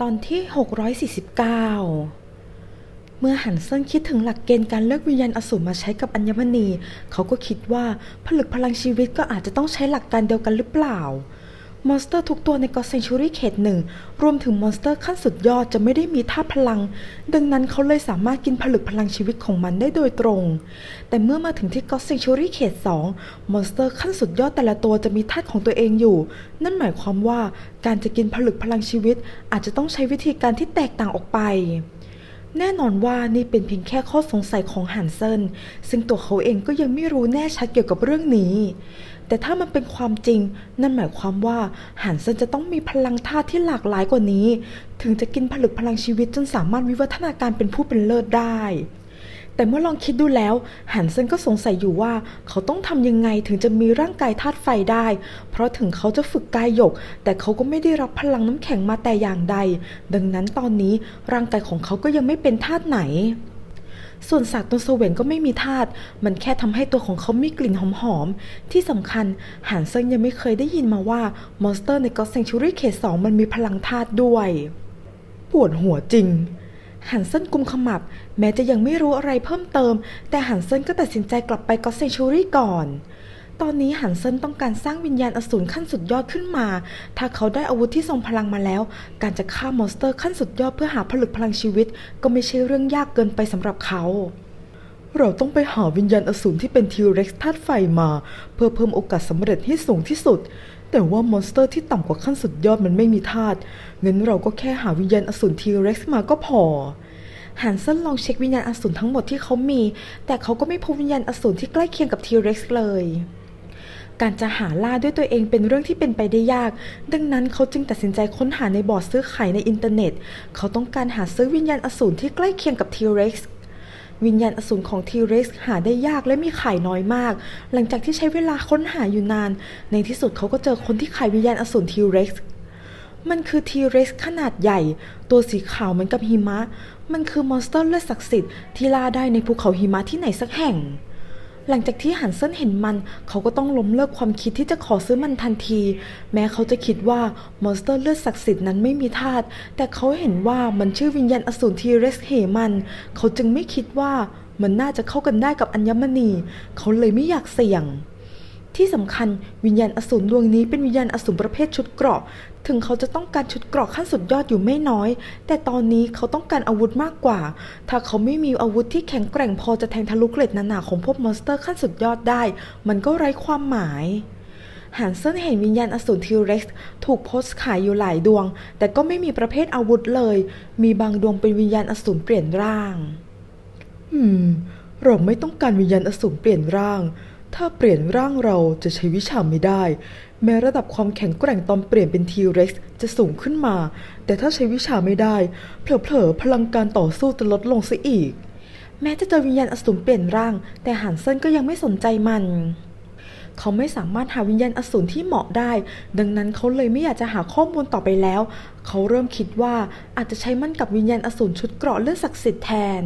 ตอนที่ 649 เมื่อหันเซินคิดถึงหลักเกณฑ์การเลือกวิญญาณอสูรมาใช้กับอัญมณี เขาก็คิดว่าผลึกพลังชีวิตก็อาจจะต้องใช้หลักการเดียวกันหรือเปล่า มอนสเตอร์ทุกตัวในกอ c เซนชูรี่เขตหนึ่งรวมถึงมอนสเตอร์ขั้นสุดยอดจะไม่ได้มีธาตุพลัง ดังนั้นเขาเลยสามารถกินผลึกพลังชีวิตของมันได้โดยตรง แต่เมื่อมาถึงที่กอ c เซนชูรี่เขตสองมอนสเตอร์ขั้นสุดยอดแต่ละตัวจะมีธาตุของตัวเองอยู่ นั่นหมายความว่าการจะกินผลึกพลังชีวิต อาจจะต้องใช้วิธีการที่แตกต่างออกไปแน่นอนว่านี่เป็นเพียงแค่ข้อสงสัยของฮันเซนซึ่งตัวเขาเองก็ยังไม่รู้แน่ชัดเกี่ยวกับเรื่องนี้ แต่ถ้ามันเป็นความจริง นั่นหมายความว่าฮันเซนจะต้องมีพลังธาตุที่หลากหลายกว่านี้ ถึงจะกินผลึกพลังชีวิตจนสามารถวิวัฒนาการเป็นผู้เป็นเลิศได้แต่เมื่อลองคิดดูแล้วฮันเซนก็สงสัยอยู่ว่า เขาต้องทำยังไงถึงจะมีร่างกายธาตุไฟได้ เพราะถึงเขาจะฝึกกายหยก แต่เขาก็ไม่ได้รับพลังน้ำแข็งมาแต่อย่างใด ดังนั้นตอนนี้ร่างกายของเขาก็ยังไม่เป็นธาตุไหน ส่วนสากตนโซเวนก็ไม่มีธาตุมันแค่ทำให้ตัวของเขามีกลิ่นหอมๆ ที่สำคัญหันเซิงยังไม่เคยได้ยินมาว่ามอนสเตอร์ในก็อตเซนชูรี่เขตสองมันมีพลังธาตุด้วย ปวดหัวจริงหันเซินกุมขมับ แม้จะยังไม่รู้อะไรเพิ่มเติม แต่หันเซินก็ตัดสินใจกลับไปก็อตเซนชูรี่ก่อน ตอนนี้หันเซนต้องการสร้างวิญญาณอสูรขั้นสุดยอดขึ้นมา ถ้าเขาได้อาวุธที่ทรงพลังมาแล้ว การจะฆ่ามอนสเตอร์ขั้นสุดยอดเพื่อหาผลึกพลังชีวิต ก็ไม่ใช่เรื่องยากเกินไปสำหรับเขา เราต้องไปหาวิญญาณอสูรที่เป็นทีเร็กซ์ธาตุไฟมา เพื่อเพิ่มโอกาสสำเร็จให้สูงที่สุด แต่ว่ามอนสเตอร์ที่ต่ำกว่าขั้นสุดยอดมันไม่มีธาตุงั้นเราก็แค่หาวิญญาณอสูรทีเร็กซ์มาก็พอฮันเซนลองเช็ควิญญาณอสูรทั้งหมดที่เขามี แต่เขาก็ไม่พบวิญญาณอสูรที่ใกล้เคียงกับทีเร็กซ์เลย การจะหาล่าด้วยตัวเองเป็นเรื่องที่เป็นไปได้ยาก ดังนั้นเขาจึงตัดสินใจค้นหาในบอร์ดซื้อขายในอินเทอร์เน็ต เขาต้องการหาซื้อวิญญาณอสูรที่ใกล้เคียงกับทีเร็กซ์วิญญาณอสูรของทีเร็กซ์หาได้ยากและมีขายน้อยมาก หลังจากที่ใช้เวลาค้นหาอยู่นาน ในที่สุดเขาก็เจอคนที่ขายวิญญาณอสูรทีเร็กซ์มันคือทีเร็กซ์ขนาดใหญ่ ตัวสีขาวเหมือนกับหิมะ มันคือมอนสเตอร์เลือดศักดิ์สิทธิ์ที่ล่าได้ในภูเขาหิมะที่ไหนสักแห่ง หลังจากที่หันเซินเห็นมัน เขาก็ต้องล้มเลิกความคิดที่จะขอซื้อมันทันที แม้เขาจะคิดว่ามอนสเตอร์เลือดศักดิ์สิทธิ์นั้นไม่มีธาตุแต่เขาเห็นว่ามันชื่อวิญญาณอสูรทีเรสเหมัน เขาจึงไม่คิดว่ามันน่าจะเข้ากันได้กับอัญมณี เขาเลยไม่อยากเสี่ยง ที่สำคัญวิญญาณอสูรดวงนี้เป็นวิญญาณอสูรประเภทชุดเกราะ ถึงเขาจะต้องการชุดเกราะขั้นสุดยอดอยู่ไม่น้อย แต่ตอนนี้เขาต้องการอาวุธมากกว่า ถ้าเขาไม่มีอาวุธที่แข็งแกร่งพอจะแทงทะลุเกล็ดหนาๆของพวกมอนสเตอร์ขั้นสุดยอดได้ มันก็ไร้ความหมายฮันเซนเห็นวิญญาณอสูรทีเร็กซ์ถูกโพสขายอยู่หลายดวง แต่ก็ไม่มีประเภทอาวุธเลย มีบางดวงเป็นวิญญาณอสูรเปลี่ยนร่าง อืม เราไม่ต้องการวิญญาณอสูรเปลี่ยนร่าง ถ้าเปลี่ยนร่างเราจะใช้วิชาไม่ได้ แม้ระดับความแข็งแกร่งตอนเปลี่ยนเป็นทีเร็กซ์จะสูงขึ้นมา แต่ถ้าใช้วิชาไม่ได้ เผลอๆพลังการต่อสู้จะลดลงซะอีก แม้จะเจอวิญญาณอสูรเปลี่ยนร่าง แต่หันเซนก็ยังไม่สนใจมัน เขาไม่สามารถหาวิญญาณอสูรที่เหมาะได้ ดังนั้นเขาเลยไม่อยากจะหาข้อมูลต่อไปแล้ว เขาเริ่มคิดว่าอาจจะใช้มันกับวิญญาณอสูรชุดเกราะเลือดศักดิ์สิทธิ์แทน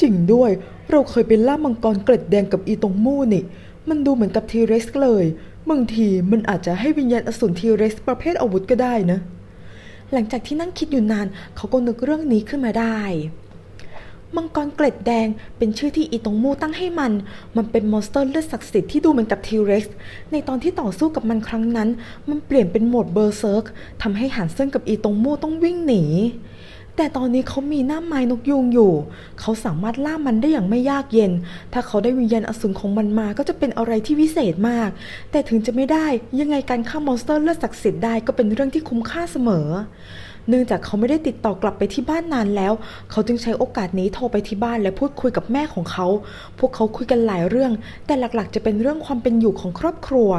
จริงด้วย เราเคยไปล่ามังกรเกล็ดแดงกับอีตรงมู่นี่ มันดูเหมือนกับทีเร็กซ์เลยบางทีมันอาจจะให้วิญญาณอสูรทีเร็กซ์ประเภทอาวุธก็ได้นะ หลังจากที่นั่งคิดอยู่นาน เขาก็นึกเรื่องนี้ขึ้นมาได้มังกรเกล็ดแดงเป็นชื่อที่อีตงมูตั้งให้มัน มันเป็นมอนสเตอร์เลือดศักดิ์สิทธิ์ที่ดูเหมือนกับทีเร็กซ์ในตอนที่ต่อสู้กับมันครั้งนั้น มันเปลี่ยนเป็นโหมดเบอร์เซิร์กทำให้หันเซินกับอีตงมูต้องวิ่งหนี แต่ตอนนี้เขามีหน้าไม้นกยูงอยู่ เขาสามารถล่ามันได้อย่างไม่ยากเย็น ถ้าเขาได้วิญญาณอสูรของมันมาก็จะเป็นอะไรที่วิเศษมาก แต่ถึงจะไม่ได้ยังไงการฆ่ามอนสเตอร์เลือดศักดิ์สิทธิ์ได้ก็เป็นเรื่องที่คุ้มค่าเสมอ เนื่องจากเขาไม่ได้ติดต่อกลับไปที่บ้านนานแล้ว เขาจึงใช้โอกาสนี้โทรไปที่บ้านและพูดคุยกับแม่ของเขา พวกเขาคุยกันหลายเรื่อง แต่หลักๆ จะเป็นเรื่องความเป็นอยู่ของครอบครัว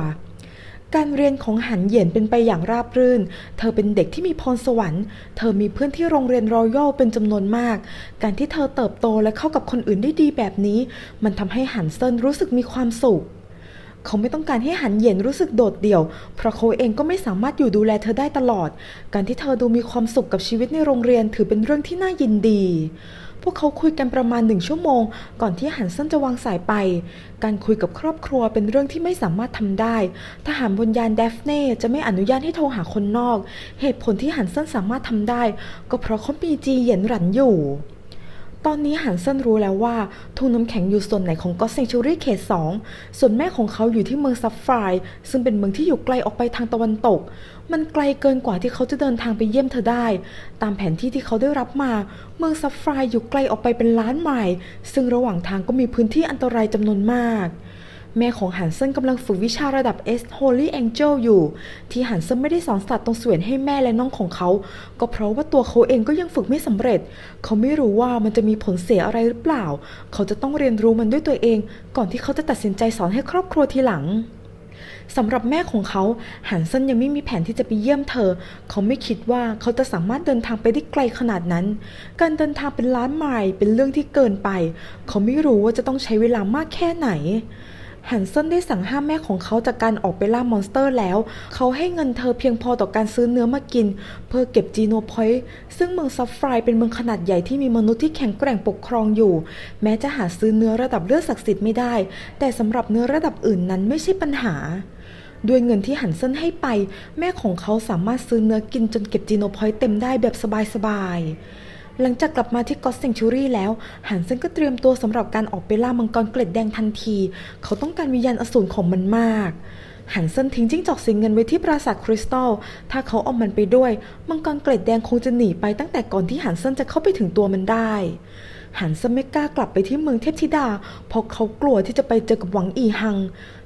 การเรียนของหันเหยียนเป็นไปอย่างราบรื่น เธอเป็นเด็กที่มีพรสวรรค์ เธอมีเพื่อนที่โรงเรียนรอยัลเป็นจำนวนมาก การที่เธอเติบโตและเข้ากับคนอื่นได้ดีแบบนี้ มันทำให้หันเซินรู้สึกมีความสุข เขาไม่ต้องการให้หันเหยียนรู้สึกโดดเดี่ยว เพราะเขาเองก็ไม่สามารถอยู่ดูแลเธอได้ตลอด การที่เธอดูมีความสุขกับชีวิตในโรงเรียนถือเป็นเรื่องที่น่ายินดี พวกเขาคุยกันประมาณหนึ่งชั่วโมง ก่อนที่หันเซนจะวางสายไป การคุยกับครอบครัวเป็นเรื่องที่ไม่สามารถทำได้ ทหารบนยานเดฟเน่จะไม่อนุญาตให้โทรหาคนนอก เหตุผลที่หันเซนสามารถทำได้ ก็เพราะเขามีจีเหยียนหรันอยู่ ตอนนี้หันเซนรู้แล้วว่าทุ่งน้ำแข็งอยู่ส่วนไหนของก็อตเซงชูรี่เขตสองส่วนแม่ของเขาอยู่ที่เมืองซัฟฟรายซึ่งเป็นเมืองที่อยู่ไกลออกไปทางตะวันตก มันไกลเกินกว่าที่เขาจะเดินทางไปเยี่ยมเธอได้ ตามแผนที่ที่เขาได้รับมา เมืองซัฟฟรายอยู่ไกลออกไปเป็นล้านไมล์ซึ่งระหว่างทางก็มีพื้นที่อันตรายจำนวนมาก แม่ของฮันเซินกำลังฝึกวิชาระดับ S Holy Angel อยู่ ที่ฮันเซินไม่ได้สอนสัตว์ตรงส่วนให้แม่และน้องของเขา ก็เพราะว่าตัวเขาเองก็ยังฝึกไม่สำเร็จ เขาไม่รู้ว่ามันจะมีผลเสียอะไรหรือเปล่า เขาจะต้องเรียนรู้มันด้วยตัวเอง ก่อนที่เขาจะตัดสินใจสอนให้ครอบครัวทีหลังสำหรับแม่ของเขาฮันเซนยังไม่มีแผนที่จะไปเยี่ยมเธอ เขาไม่คิดว่าเขาจะสามารถเดินทางไปได้ไกลขนาดนั้น การเดินทางเป็นล้านไมล์เป็นเรื่องที่เกินไป เขาไม่รู้ว่าจะต้องใช้เวลามากแค่ไหน ฮันเซนได้สั่งห้ามแม่ของเขาจากการออกไปล่ามอนสเตอร์แล้ว เขาให้เงินเธอเพียงพอต่อการซื้อเนื้อมากิน เพื่อเก็บจีโนพอยต์ซึ่งเมืองซัฟไฟร์เป็นเมืองขนาดใหญ่ที่มีมนุษย์ที่แข็งแกร่งปกครองอยู่ แม้จะหาซื้อเนื้อระดับเลือดศักดิ์สิทธิ์ไม่ได้ แต่สำหรับเนื้อระดับอื่นนั้นไม่ใช่ปัญหาด้วยเงินที่หันเส้นให้ไป แม่ของเขาสามารถซื้อเนื้อกินจนเก็บจีโนพอยต์เต็มได้แบบสบายๆ หลังจากกลับมาที่กอสเซงชูรี่แล้ว หันเซนก็เตรียมตัวสำหรับการออกไปล่ามังกรเกล็ดแดงทันที เขาต้องการวิญญาณอสูรของมันมาก หันเซนทิ้งจิ้งจอกสีเงินไว้ที่ปราสาทคริสตัล ถ้าเขาเอามันไปด้วย มังกรเกล็ดแดงคงจะหนีไปตั้งแต่ก่อนที่หันเซนจะเข้าไปถึงตัวมันได้หันเซนไม่กล้ากลับไปที่เมืองเทพธิดาเพราะเขากลัวที่จะไปเจอกับหวังอีฮัง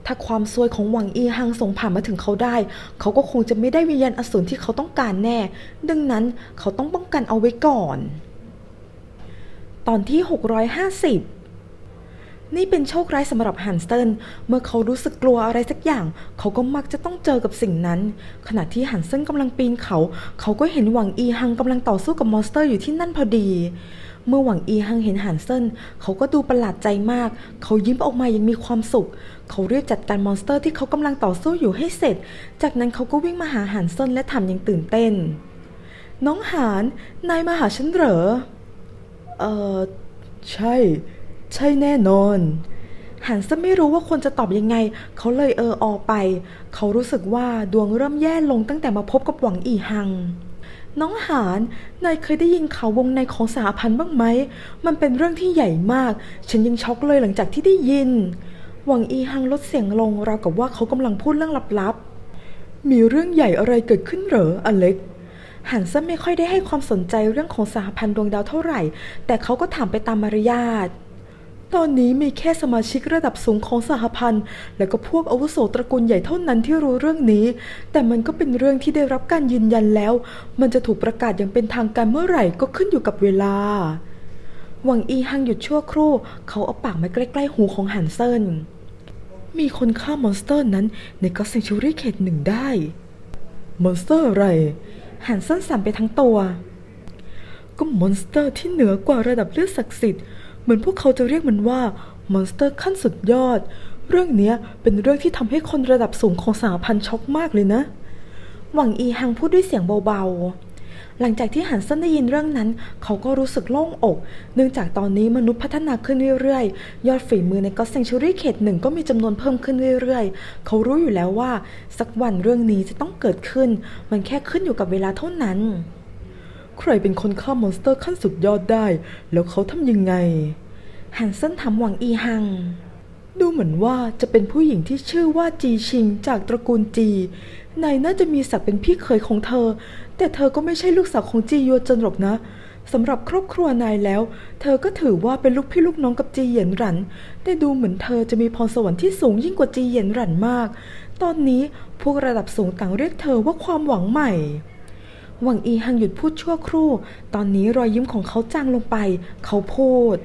ถ้าความซวยของหวังอีฮังส่งผ่านมาถึงเขาได้ เขาก็คงจะไม่ได้วิญญาณอสูรที่เขาต้องการแน่ ดังนั้นเขาต้องป้องกันเอาไว้ก่อน ตอนที่ 650นี่เป็นโชคร้ายสำหรับฮันสเตนเมื่อเขารู้สึกกลัวอะไรสักอย่าง เขาก็มักจะต้องเจอกับสิ่งนั้น ขณะที่ฮันเซนกำลังปีนเขา เขาก็เห็นหวังอีฮังกำลังต่อสู้กับมอนสเตอร์อยู่ที่นั่นพอดี เมื่อหวังอีฮังเห็นฮันเซนเขาก็ดูประหลาดใจมาก เขายิ้มออกมายังมีความสุข เขารีบจัดการมอนสเตอร์ที่เขากำลังต่อสู้อยู่ให้เสร็จ จากนั้นเขาก็วิ่งมาหาฮันเซนและถามอย่างตื่นเต้น น้องหาน นายมาหาฉันเหรอ เออใช่ ใช่แน่นอนหันซะไม่รู้ว่าควรจะตอบยังไง เขาเลยเออออไป เขารู้สึกว่าดวงเริ่มแย่ลงตั้งแต่มาพบกับหวังอีหัง น้องหานนายเคยได้ยินข่าววงในของสหพันธ์บ้างไหม มันเป็นเรื่องที่ใหญ่มาก ฉันยังช็อกเลยหลังจากที่ได้ยิน หวังอีหังลดเสียงลงราวกับว่าเขากำลังพูดเรื่องลับๆ มีเรื่องใหญ่อะไรเกิดขึ้นเหรออเล็กฮันซนไม่ค่อยได้ให้ความสนใจเรื่องของสหพันธ์ดวงดาวเท่าไหร่ แต่เขาก็ถามไปตามมารยาท ตอนนี้มีแค่สมาชิกระดับสูงของสหพันธ์ และก็พวกอาวุโสตระกูลใหญ่เท่านั้นที่รู้เรื่องนี้ แต่มันก็เป็นเรื่องที่ได้รับการยืนยันแล้ว มันจะถูกประกาศอย่างเป็นทางการเมื่อไหร่ก็ขึ้นอยู่กับเวลา หวังอีฮังหยุดชั่วครู่ เขาเอาปากมาใกล้ๆหูของฮันเซินมีคนฆ่ามอนสเตอร์นั้นในก็เซนชูรี่เขตหนึ่งได้ มอนสเตอร์อะไร หันสั้นสั่นไปทั้งตัว ก็มอนสเตอร์ที่เหนือกว่าระดับเลือดศักดิ์สิทธิ์ มือนพวกเขาจะเรียกมันว่ามอนสเตอร์ขั้นสุดยอด เรื่องเนี้ยเป็นเรื่องที่ทำให้คนระดับสูงของสหพันธ์ช็อกมากเลยนะ หวังอีฮังพูดด้วยเสียงเบาๆ หลังจากที่หันเซนได้ยินเรื่องนั้น เขาก็รู้สึกโล่งอก เนื่องจากตอนนี้มนุษย์พัฒนาขึ้นเรื่อยๆ ยอดฝีมือในก็เซงชูรี่เขตหนึ่งก็มีจำนวนเพิ่มขึ้นเรื่อยๆ เขารู้อยู่แล้วว่า สักวันเรื่องนี้จะต้องเกิดขึ้น มันแค่ขึ้นอยู่กับเวลาเท่านั้น ใครเป็นคนฆ่ามอนสเตอร์ขั้นสุดยอดได้ แล้วเขาทำยังไง ฮันเซนถามหวังอีฮัง ดูเหมือนว่าจะเป็นผู้หญิงที่ชื่อว่าจีชิงจากตระกูลจีนายน่าจะมีศักดิ์เป็นพี่เขยของเธอ แต่เธอก็ไม่ใช่ลูกสาวของจียัวจนหรอกนะสำหรับครอบครัวนายแล้ว เธอก็ถือว่าเป็นลูกพี่ลูกน้องกับจีเหยียนหรัน แต่ดูเหมือนเธอจะมีพรสวรรค์ที่สูงยิ่งกว่าจีเหยียนหรันมาก ตอนนี้พวกระดับสูงต่างเรียกเธอว่าความหวังใหม่ หวังอีฮังหยุดพูดชั่วครู่ ตอนนี้รอยยิ้มของเขาจางลงไป เขาพูด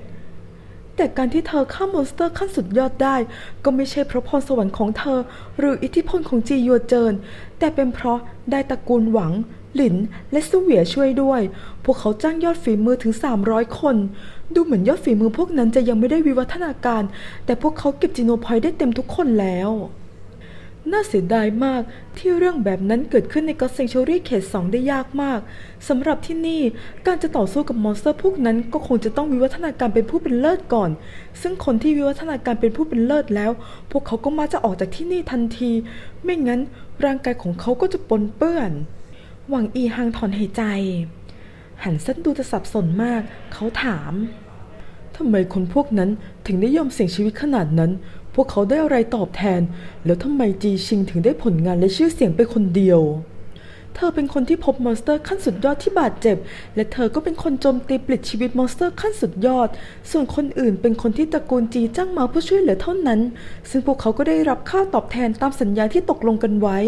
แต่การที่เธอฆ่ามอนสเตอร์ขั้นสุดยอดได้ ก็ไม่ใช่เพราะพรสวรรค์ของเธอ หรืออิทธิพลของจียัวเจิน แต่เป็นเพราะได้ตระกูลหวัง หลิน และสุเหวียช่วยด้วย พวกเขาจ้างยอดฝีมือถึง 300 คน ดูเหมือนยอดฝีมือพวกนั้นจะยังไม่ได้วิวัฒนาการ แต่พวกเขาเก็บจีโนพอยต์ได้เต็มทุกคนแล้ว น่าเสียดายมากที่เรื่องแบบนั้นเกิดขึ้นในก็เซงชอรี่เขตสองได้ยากมากสำหรับที่นี่การจะต่อสู้กับมอนสเตอร์พวกนั้นก็คงจะต้องวิวัฒนาการเป็นผู้เป็นเลิศก่อน ซึ่งคนที่วิวัฒนาการเป็นผู้เป็นเลิศแล้ว พวกเขาก็มาจะออกจากที่นี่ทันที ไม่งั้นร่างกายของเขาก็จะปนเปื้อน หวังอีฮังถอนหายใจ หันเส้นดูจะสับสนมาก เขาถามทำไมคนพวกนั้นถึงได้ยอมเสี่ยงชีวิตขนาดนั้น พวกเขาได้อะไรตอบแทน แล้วทำไมจีชิงถึงได้ผลงานและชื่อเสียงไปคนเดียว เธอเป็นคนที่พบมอนสเตอร์ขั้นสุดยอดที่บาดเจ็บ และเธอก็เป็นคนโจมตีปลิดชีวิตมอนสเตอร์ขั้นสุดยอด ส่วนคนอื่นเป็นคนที่ตระกูลจีจ้างมาเพื่อช่วยเหลือเท่านั้น ซึ่งพวกเขาก็ได้รับค่าตอบแทนตามสัญญาที่ตกลงกันไว้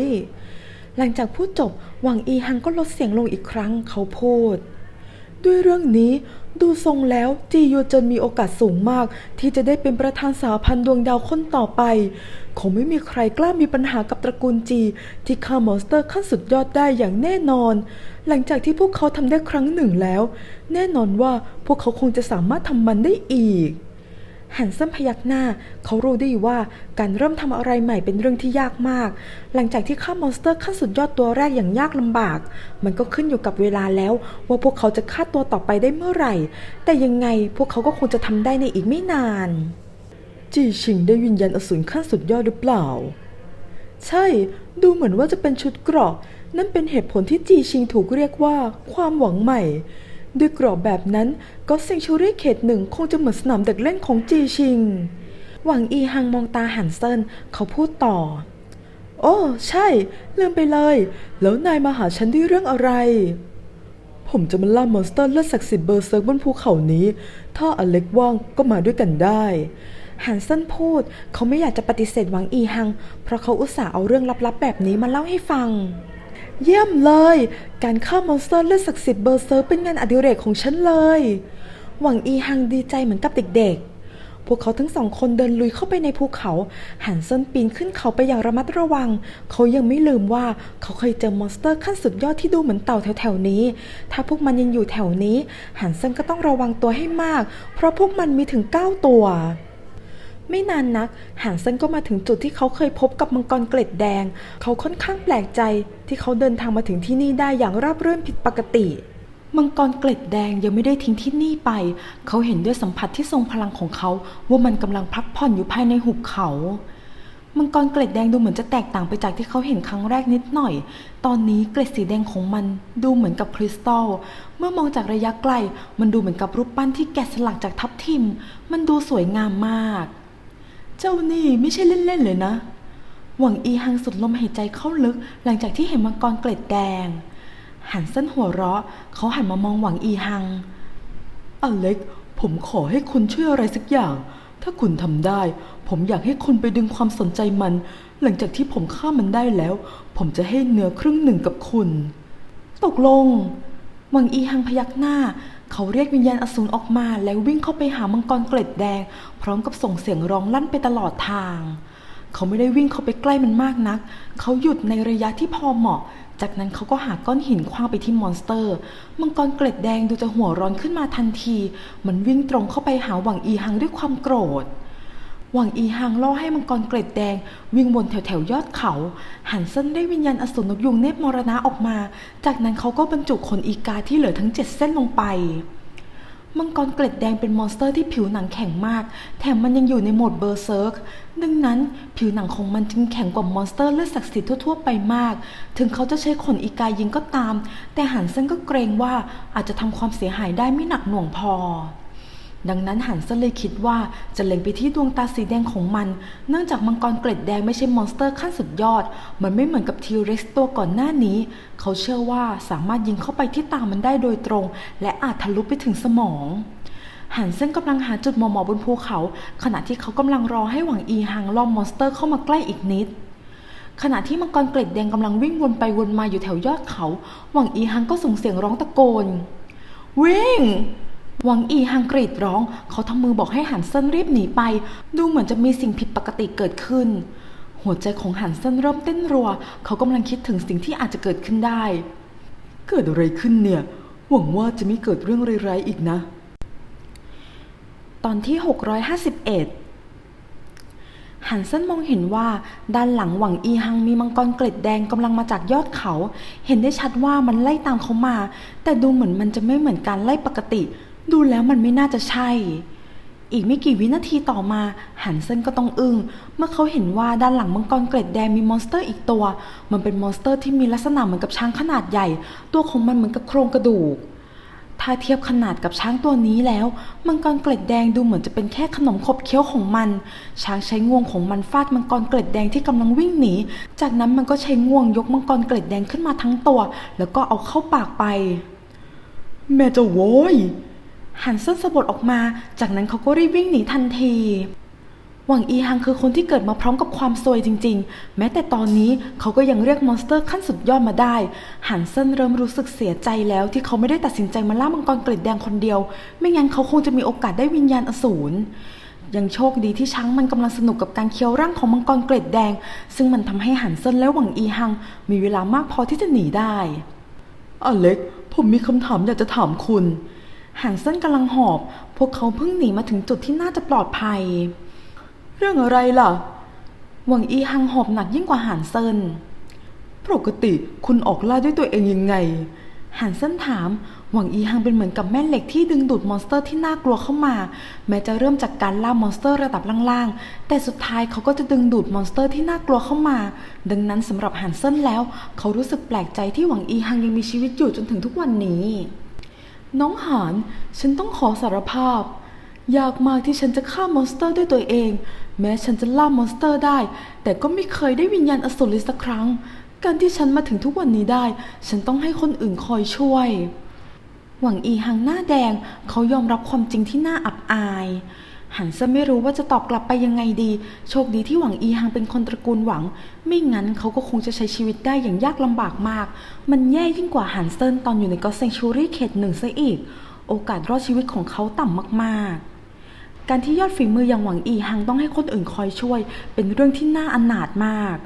หลังจากพูดจบหวังอีฮังก็ลดเสียงลงอีกครั้งเขาพูดด้วยเรื่องนี้ ดูทรงแล้วจีโยเจินมีโอกาสสูงมาก ที่จะได้เป็นประธานสาพันธ์ดวงดาวคนต่อไป คงไม่มีใครกล้ามีปัญหากับตระกูลจี ที่ฆ่ามอนสเตอร์ขั้นสุดยอดได้อย่างแน่นอน หลังจากที่พวกเขาทำได้ครั้งหนึ่งแล้ว แน่นอนว่าพวกเขาคงจะสามารถทำมันได้อีก หันซ้ำพยักหน้า เขารู้ดีว่าการเริ่มทำอะไรใหม่เป็นเรื่องที่ยากมาก หลังจากที่ฆ่ามอนสเตอร์ขั้นสุดยอดตัวแรกอย่างยากลำบาก มันก็ขึ้นอยู่กับเวลาแล้ว ว่าพวกเขาจะฆ่าตัวต่อไปได้เมื่อไหร่ แต่ยังไงพวกเขาก็คงจะทำได้ในอีกไม่นาน จีชิงได้วิญญาณอสูรขั้นสุดยอดหรือเปล่า ใช่ ดูเหมือนว่าจะเป็นชุดเกราะ นั่นเป็นเหตุผลที่จีชิงถูกเรียกว่า ความหวังใหม่ ด้วยกราะแบบนั้นก็เซงชูรี่เขตหนึ่งคงจะเหมือนสนามเด็กเล่นของจีชิง หวังอีฮังมองตาหันเซินเขาพูดต่อ โอ้ ใช่ ลืมไปเลย แล้วนายมาหาฉันด้วยเรื่องอะไร ผมจะมาล่ามอนสเตอร์เลือดศักดิ์สิทธิ์เบอร์เซิร์กบนภูเขานี้ ถ้าอเล็กว่างก็มาด้วยกันได้ฮันเซนพูด เขาไม่อยากจะปฏิเสธหวังอีฮัง เพราะเขาอุตส่าห์เอาเรื่องลับๆแบบนี้มาเล่าให้ฟัง เยี่ยมเลย การฆ่ามอนสเตอร์เลือดศักดิ์สิทธิ์เบอร์เซิร์เป็นงานอดิเรกของฉันเลย หวังอีฮังดีใจเหมือนกับเด็กๆ พวกเขาทั้งสองคนเดินลุยเข้าไปในภูเขา หันเซินปีนขึ้นเขาไปอย่างระมัดระวัง เขายังไม่ลืมว่าเขาเคยเจอมอนสเตอร์ขั้นสุดยอดที่ดูเหมือนเต่าแถวๆนี้ ถ้าพวกมันยังอยู่แถวนี้ หันเซินก็ต้องระวังตัวให้มาก เพราะพวกมันมีถึง 9 ตัว ไม่นานนักหันเซนก็มาถึงจุดที่เขาเคยพบกับมังกรเกล็ดแดง เขาค่อนข้างแปลกใจที่เขาเดินทางมาถึงที่นี่ได้อย่างราบรื่นผิดปกติมังกรเกล็ดแดงยังไม่ได้ทิ้งที่นี่ไป เขาเห็นด้วยสัมผัสที่ทรงพลังของเขาว่ามันกำลังพักผ่อนอยู่ภายในหุบเขา มังกรเกล็ดแดงดูเหมือนจะแตกต่างไปจากที่เขาเห็นครั้งแรกนิดหน่อย ตอนนี้เกล็ดสีแดงของมันดูเหมือนกับคริสตัล เมื่อมองจากระยะไกล มันดูเหมือนกับรูปปั้นที่แกะสลักจากทับทิม มันดูสวยงามมาก เจ้านี่ไม่ใช่เล่นๆเลยนะ หวังอีฮังสุดลมหายใจเข้าลึกหลังจากที่เห็นมังกรเกล็ดแดง หันเส้นหัวเราะ เขาหันมามองหวังอีฮัง อเล็ก ผมขอให้คุณช่วยอะไรสักอย่าง ถ้าคุณทำได้ ผมอยากให้คุณไปดึงความสนใจมัน หลังจากที่ผมฆ่ามันได้แล้ว ผมจะให้เนื้อครึ่งหนึ่งกับคุณ ตกลง หวังอีฮังพยักหน้า เขาเรียกวิญญาณอสูรออกมาแล้ววิ่งเข้าไปหามังกรเกล็ดแดง พร้อมกับส่งเสียงร้องลั่นไปตลอดทาง เขาไม่ได้วิ่งเข้าไปใกล้มันมากนัก เขาหยุดในระยะที่พอเหมาะ จากนั้นเขาก็หาก้อนหินคว้างไปที่มอนสเตอร์ มังกรเกล็ดแดงดูจะหัวร้อนขึ้นมาทันที มันวิ่งตรงเข้าไปหาหวังอีฮังด้วยความโกรธ หวังอีฮังล่อให้มังกรเกล็ดแดง วิ่งวนแถวแถวๆยอดเขา หันเส้นได้วิญญาณอสูรนกยุงเนบมรณะออกมา จากนั้นเขาก็บรรจุขนอีกาที่เหลือทั้งเจ็ดเส้นลงไป มังกรเกล็ดแดงเป็นมอนสเตอร์ที่ผิวหนังแข็งมาก แถมมันยังอยู่ในโหมดเบอร์เซิร์กดังนั้นผิวหนังของมันจึงแข็งกว่ามอนสเตอร์เลือดศักดิ์สิทธิ์ทั่วๆไปมาก ถึงเขาจะใช้ขนอีกายิงก็ตาม แต่หันเซนก็เกรงว่าอาจจะทำความเสียหายได้ไม่หนักหน่วงพอ ดังนั้นหันเซนเลยคิดว่าจะเล็งไปที่ดวงตาสีแดงของมัน เนื่องจากมังกรเกล็ดแดงไม่ใช่มอนสเตอร์ขั้นสุดยอด มันไม่เหมือนกับทีเร็กซ์ตัวก่อนหน้านี้ เขาเชื่อว่าสามารถยิงเข้าไปที่ตามันได้โดยตรง และอาจทะลุไปถึงสมองหันเส้นกำลังหาจุดหมอหมอบนภูเขา ขณะที่เขากำลังรอให้หวังอีฮังล่อมมอนสเตอร์เข้ามาใกล้อีกนิด ขณะที่มังกรเกล็ดแดงกำลังวิ่งวนไปวนมาอยู่แถวยอดเขา หวังอีฮังก็ส่งเสียงร้องตะโกน วิ่ง หวังอีฮังกรีดร้อง เขาทำมือบอกให้หันเส้นรีบหนีไป ดูเหมือนจะมีสิ่งผิดปกติเกิดขึ้น หัวใจของหันเส้นเริ่มเต้นรัว เขากำลังคิดถึงสิ่งที่อาจจะเกิดขึ้นได้ เกิดอะไรขึ้นเนี่ย หวังว่าจะไม่เกิดเรื่องร้ายๆอีกนะ ตอนที่ 651หันเซนมองเห็นว่าด้านหลังหวังอีฮังมีมังกรเกล็ดแดงกำลังมาจากยอดเขา เห็นได้ชัดว่ามันไล่ตามเขามา แต่ดูเหมือนมันจะไม่เหมือนการไล่ปกติ ดูแล้วมันไม่น่าจะใช่ อีกไม่กี่วินาทีต่อมา หันเซนก็ต้องอึง้ง เมื่อเขาเห็นว่าด้านหลังมังกรเกล็ดแดงมีมอนสเตอร์อีกตัว มันเป็นมอนสเตอร์ที่มีลักษณะเหมือนกับช้างขนาดใหญ่ ตัวของมันเหมือนกับโครงกระดูก ถ้าเทียบขนาดกับช้างตัวนี้แล้ว มังกรเกล็ดแดงดูเหมือนจะเป็นแค่ขนมขบเคี้ยวของมัน ช้างใช้งวงของมันฟาดมังกรเกล็ดแดงที่กำลังวิ่งหนี จากนั้นมันก็ใช้งวงยกมังกรเกล็ดแดงขึ้นมาทั้งตัว แล้วก็เอาเข้าปากไป แม่เจะโว้ย หันเส้นสะบดออกมา จากนั้นเขาก็รีบวิ่งหนีทันที หวังอีฮังคือคนที่เกิดมาพร้อมกับความซวยจริง ๆ แม้แต่ตอนนี้เขาก็ยังเรียกมอนสเตอร์ขั้นสุดยอดมาได้ หันเส้นเริ่มรู้สึกเสียใจแล้วที่เขาไม่ได้ตัดสินใจมาล่ามังกรเกล็ดแดงคนเดียว ไม่งั้นเขาคงจะมีโอกาสได้วิญญาณอสูรยังโชคดีที่ช้างมันกำลังสนุกกับการเคี้ยวร่างของมังกรเกล็ดแดง ซึ่งมันทำให้หันเซินและหวังอีฮัง มีเวลามากพอที่จะหนีได้ อเล็ก ผมมีคำถามอยากจะถามคุณ หันเซินกำลังหอบ พวกเขาเพิ่งหนีมาถึงจุดที่น่าจะปลอดภัย เรื่องอะไรล่ะ หวังอีฮังหอบหนักยิ่งกว่าหันเซินปกติคุณออกล่าด้วยตัวเองยังไง หันเซินถาม หวังอีฮังเป็นเหมือนกับแม่เหล็กที่ดึงดูดมอนสเตอร์ที่น่ากลัวเข้ามา แม้จะเริ่มจากการล่ามอนสเตอร์ระดับล่างๆ แต่สุดท้ายเขาก็จะดึงดูดมอนสเตอร์ที่น่ากลัวเข้ามา ดังนั้นสำหรับหันเซินแล้ว เขารู้สึกแปลกใจที่หวังอีฮังยังมีชีวิตอยู่จนถึงทุกวันนี้ น้องหาน ฉันต้องขอสารภาพ ยากมากที่ฉันจะฆ่ามอนสเตอร์ด้วยตัวเอง แม้ฉันจะล่ามอนสเตอร์ได้ แต่ก็ไม่เคยได้วิญญาณอสูรเลยสักครั้ง การที่ฉันมาถึงทุกวันนี้ได้ ฉันต้องให้คนอื่นคอยช่วย หวังอีหังหน้าแดงเขายอมรับความจริงที่น่าอับอาย หันเซะไม่รู้ว่าจะตอบกลับไปยังไงดี โชคดีที่หวังอีฮังเป็นคนตระกูลหวัง ไม่งั้นเขาก็คงจะใช้ชีวิตได้อย่างยากลำบากมาก มันแย่ยิ่งกว่าหันเซินตอนอยู่ในก็เซงชูรี่เขตหนึ่งซะอีก โอกาสรอดชีวิตของเขาต่ำมาก ๆ การที่ยอดฝีมืออย่างหวังอีฮังต้องให้คนอื่นคอยช่วย เป็นเรื่องที่น่าอนาถมาก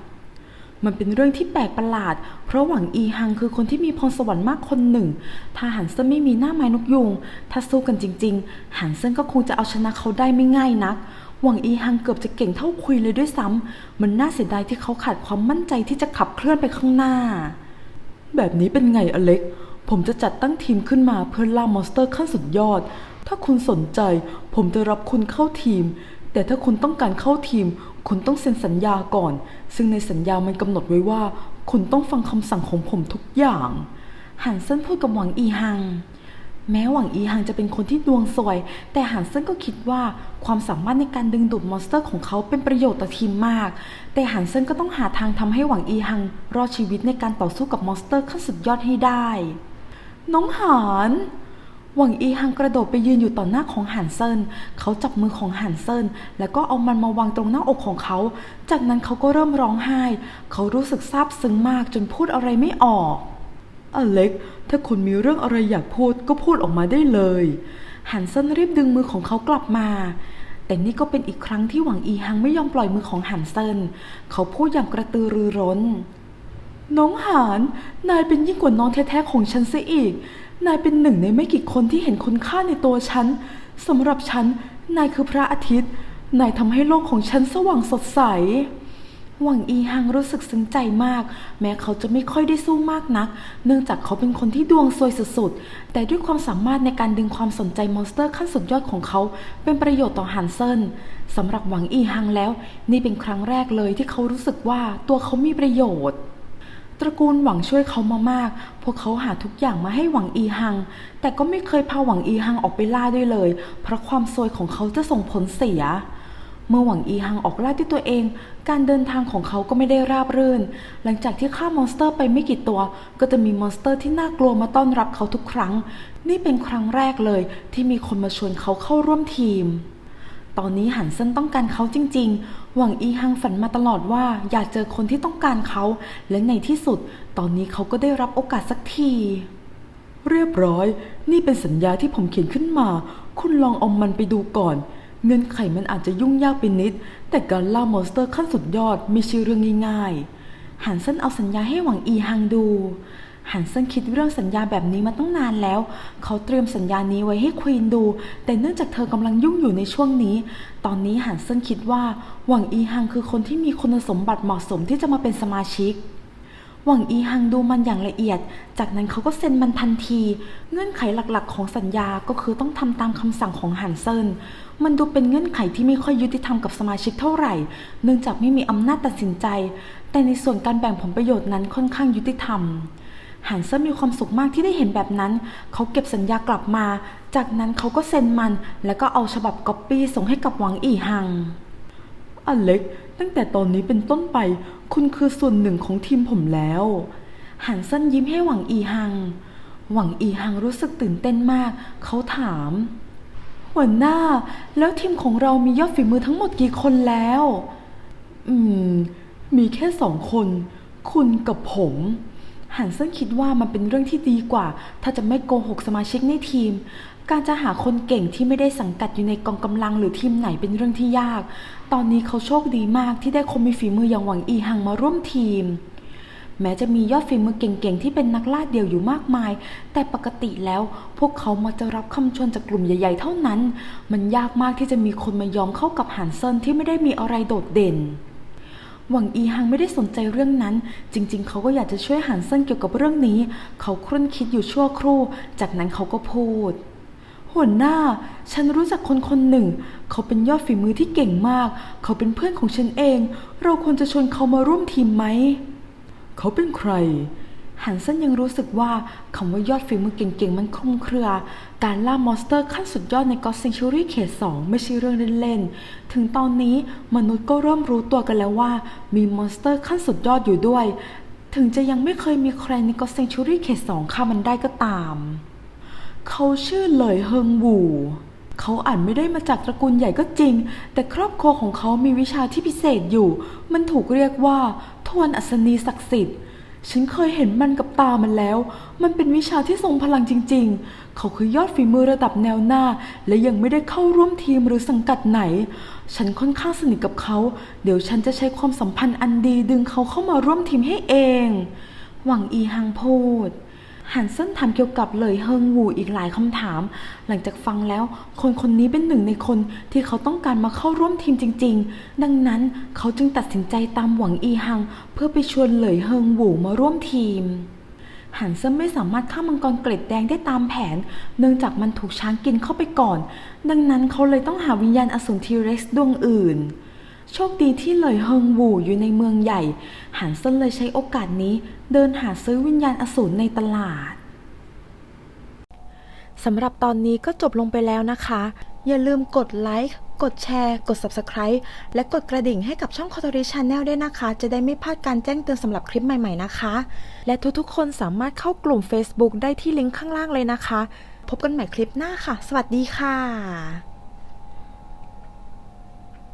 มันเป็นเรื่องที่แปลกประหลาด เพราะหวังอีฮังคือคนที่มีพรสวรรค์มากคนหนึ่ง ถ้าหันเซินไม่มีหน้าไม้นกยุง ถ้าสู้กันจริง ๆ หันเซินก็คงจะเอาชนะเขาได้ไม่ง่ายนัก หวังอีฮังเกือบจะเก่งเท่าคุยเลยด้วยซ้ำมันน่าเสียดายที่เขาขาดความมั่นใจที่จะขับเคลื่อนไปข้างหน้า แบบนี้เป็นไงอเล็ก ผมจะจัดตั้งทีมขึ้นมาเพื่อล่ามอนสเตอร์ขั้นสุดยอด ถ้าคุณสนใจ ผมจะรับคุณเข้าทีม แต่ถ้าคุณต้องการเข้าทีม คุณต้องเซ็นสัญญาก่อน ซึ่งในสัญญามันกำหนดไว้ว่า คุณต้องฟังคำสั่งของผมทุกอย่างหันเซินพูดกับหวังอีฮัง แม้หวังอีฮังจะเป็นคนที่ดวงสวย แต่หันเซินก็คิดว่าความสามารถในการดึงดูดมอนสเตอร์ของเขาเป็นประโยชน์ต่อทีมมาก แต่หันเซินก็ต้องหาทางทำให้หวังอีฮัง รอดชีวิตในการต่อสู้กับมอนสเตอร์ขั้นสุดยอดให้ได้ น้องหาน หวังอีฮังกระโดดไปยืนอยู่ต่อหน้าของหันเซินเขาจับมือของหันเซินแล้วก็เอามันมาวางตรงหน้าอกของเขา จากนั้นเขาก็เริ่มร้องไห้ เขารู้สึกซาบซึ้งมากจนพูดอะไรไม่ออก อเล็ก ถ้าคุณมีเรื่องอะไรอยากพูดก็พูดออกมาได้เลย หันเซินรีบดึงมือของเขากลับมา แต่นี่ก็เป็นอีกครั้งที่หวังอีฮังไม่ยอมปล่อยมือของหันเซินเขาพูดอย่างกระตือรือร้น น้องหาน นายเป็นยิ่งกว่าน้องแท้ๆของฉันเสียอีก นายเป็นหนึ่งในไม่กี่คนที่เห็นคุณค่าในตัวฉันสำหรับฉัน นายคือพระอาทิตย์ นายทำให้โลกของฉันสว่างสดใส หวังอีฮังรู้สึกซึ้งใจมาก แม้เขาจะไม่ค่อยได้สู้มากนัก เนื่องจากเขาเป็นคนที่ดวงซวยสุดๆ แต่ด้วยความสามารถในการดึงความสนใจมอนสเตอร์ขั้นสุดยอดของเขา เป็นประโยชน์ต่อฮันเซินสำหรับหวังอีฮังแล้ว นี่เป็นครั้งแรกเลยที่เขารู้สึกว่าตัวเขามีประโยชน์ ตระกูลหวังช่วยเขามามาก พวกเขาหาทุกอย่างมาให้หวังอีฮัง แต่ก็ไม่เคยพาหวังอีฮังออกไปล่าด้วยเลย เพราะความซวยของเขาจะส่งผลเสีย เมื่อหวังอีฮังออกล่าด้วยตัวเอง การเดินทางของเขาก็ไม่ได้ราบรื่น หลังจากที่ฆ่ามอนสเตอร์ไปไม่กี่ตัว ก็จะมีมอนสเตอร์ที่น่ากลัวมาต้อนรับเขาทุกครั้ง นี่เป็นครั้งแรกเลย ที่มีคนมาชวนเขาเข้าร่วมทีม ตอนนี้หันเซินต้องการเขาจริง ๆ หวังอีฮังฝันมาตลอดว่าอยากเจอคนที่ต้องการเขา และในที่สุด ตอนนี้เขาก็ได้รับโอกาสสักที เรียบร้อย นี่เป็นสัญญาที่ผมเขียนขึ้นมา คุณลองเอามันไปดูก่อน เงื่อนไขมันอาจจะยุ่งยากไปนิด แต่การล่ามอนสเตอร์ขั้นสุดยอดม่ใช่อเรื่องง่ายๆหันเซินเอาสัญญาให้หวังอีฮังดู ฮันเซนคิดเรื่องสัญญาแบบนี้มาตั้งนานแล้ว เขาเตรียมสัญญานี้ไว้ให้ควีนดู แต่เนื่องจากเธอกำลังยุ่งอยู่ในช่วงนี้ ตอนนี้ฮันเซนคิดว่า หวังอีฮังคือคนที่มีคุณสมบัติเหมาะสมที่จะมาเป็นสมาชิกหวังอีฮังดูมันอย่างละเอียด จากนั้นเขาก็เซ็นมันทันที เงื่อนไขหลักๆ ของสัญญาก็คือต้องทำตามคำสั่งของฮันเซิน มันดูเป็นเงื่อนไขที่ไม่ค่อยยุติธรรมกับสมาชิกเท่าไหร่ เนื่องจากไม่มีอำนาจตัดสินใจ แต่ในส่วนการแบ่งผลประโยชน์นั้นค่อนข้างยุติธรรม ฮันเซนมีความสุขมากที่ได้เห็นแบบนั้น เขาเก็บสัญญากลับมา จากนั้นเขาก็เซ็นมัน แล้วก็เอาฉบับก๊อปปี้ส่งให้กับหวังอีฮัง อเล็ก ตั้งแต่ตอนนี้เป็นต้นไป คุณคือส่วนหนึ่งของทีมผมแล้ว หันเซินยิ้มให้หวังอีฮัง หวังอีฮังรู้สึกตื่นเต้นมาก เขาถาม หัวหน้า แล้วทีมของเรามียอดฝีมือทั้งหมดกี่คนแล้ว อืม มีแค่สองคน คุณกับผม หันเซินคิดว่ามันเป็นเรื่องที่ดีกว่า ถ้าจะไม่โกหกสมาชิกในทีม การจะหาคนเก่งที่ไม่ได้สังกัดอยู่ในกองกำลังหรือทีมไหนเป็นเรื่องที่ยาก ตอนนี้เขาโชคดีมากที่ได้คนมีฝีมืออย่างหวังอีฮังมาร่วมทีม แม้จะมียอดฝีมือเก่งๆที่เป็นนักล่าเดี่ยวอยู่มากมาย แต่ปกติแล้วพวกเขามาจะรับคำชวนจากกลุ่มใหญ่ๆเท่านั้น มันยากมากที่จะมีคนมายอมเข้ากับฮันเซินที่ไม่ได้มีอะไรโดดเด่น หวังอีฮังไม่ได้สนใจเรื่องนั้น จริง ๆ เขาก็อยากจะช่วยฮันเซินเกี่ยวกับเรื่องนี้ เขาครุ่นคิดอยู่ชั่วครู่ จากนั้นเขาก็พูดหัวหน้า ฉันรู้จักคนคนหนึ่ง เขาเป็นยอดฝีมือที่เก่งมาก เขาเป็นเพื่อนของฉันเอง เราควรจะชวนเขามาร่วมทีมไหม เขาเป็นใครฮันเซนยังรู้สึกว่าคำว่ายอดฝีมือเก่งๆมันคลุมเครือ การล่ามอนสเตอร์ขั้นสุดยอดในก็ s เซน t ูรี่เขตสองไม่ใช่เรื่องเล่นๆ ถึงตอนนี้มนุษย์ก็เริ่มรู้ตัวกันแล้วว่า มีมอนสเตอร์ขั้นสุดยอดอยู่ด้วย ถึงจะยังไม่เคยมีใครในก็ s เซน t ูรี่เขตสองฆ่ามันได้ก็ตาม เขาชื่อเหลยเฮิงบูเขาอ่านไม่ได้มาจากตระกูลใหญ่ก็จริง แต่ครอบครัวของเขามีวิชาที่พิเศษอยู่ มันถูกเรียกว่าทวนอัศนีศักดิ์สิทธิ์ ฉันเคยเห็นมันกับตามันแล้ว มันเป็นวิชาที่ทรงพลังจริง ๆ เขาคือยอดฝีมือระดับแนวหน้า และยังไม่ได้เข้าร่วมทีมหรือสังกัดไหน ฉันค่อนข้างสนิทกับเขา เดี๋ยวฉันจะใช้ความสัมพันธ์อันดีดึงเขาเข้ามาร่วมทีมให้เอง หวังอีฮังพูด ฮันเซนถามเกี่ยวกับเลยเฮิงวูอีกหลายคำถาม หลังจากฟังแล้วคนคนนี้เป็นหนึ่งในคนที่เขาต้องการมาเข้าร่วมทีมจริง ๆ ดังนั้นเขาจึงตัดสินใจตามหวังอีฮัง เพื่อไปชวนเหลยเฮิงวูมาร่วมทีมฮันเซนไม่สามารถฆ่ามังกรเกล็ดแดงได้ตามแผน เนื่องจากมันถูกช้างกินเข้าไปก่อน ดังนั้นเขาเลยต้องหาวิญญาณอสูรทีเร็กซ์ดวงอื่น โชคดีที่เหลยเฮิงวู่อยู่ในเมืองใหญ่ หันเซินเลยใช้โอกาสนี้เดินหาซื้อวิญญาณอสูรในตลาดสำหรับตอนนี้ก็จบลงไปแล้วนะคะ อย่าลืมกดไลค์ กดแชร์ กด Subscribe และกดกระดิ่งให้กับช่อง c o t o r i Channel ด้วยนะคะ จะได้ไม่พลาดการแจ้งเตือนสำหรับคลิปใหม่ๆนะคะ และทุกๆคนสามารถเข้ากลุ่ม Facebook ได้ที่ลิงก์ข้างล่างเลยนะคะ พบกันใหม่คลิปหน้าค่ะ สวัสดีค่ะ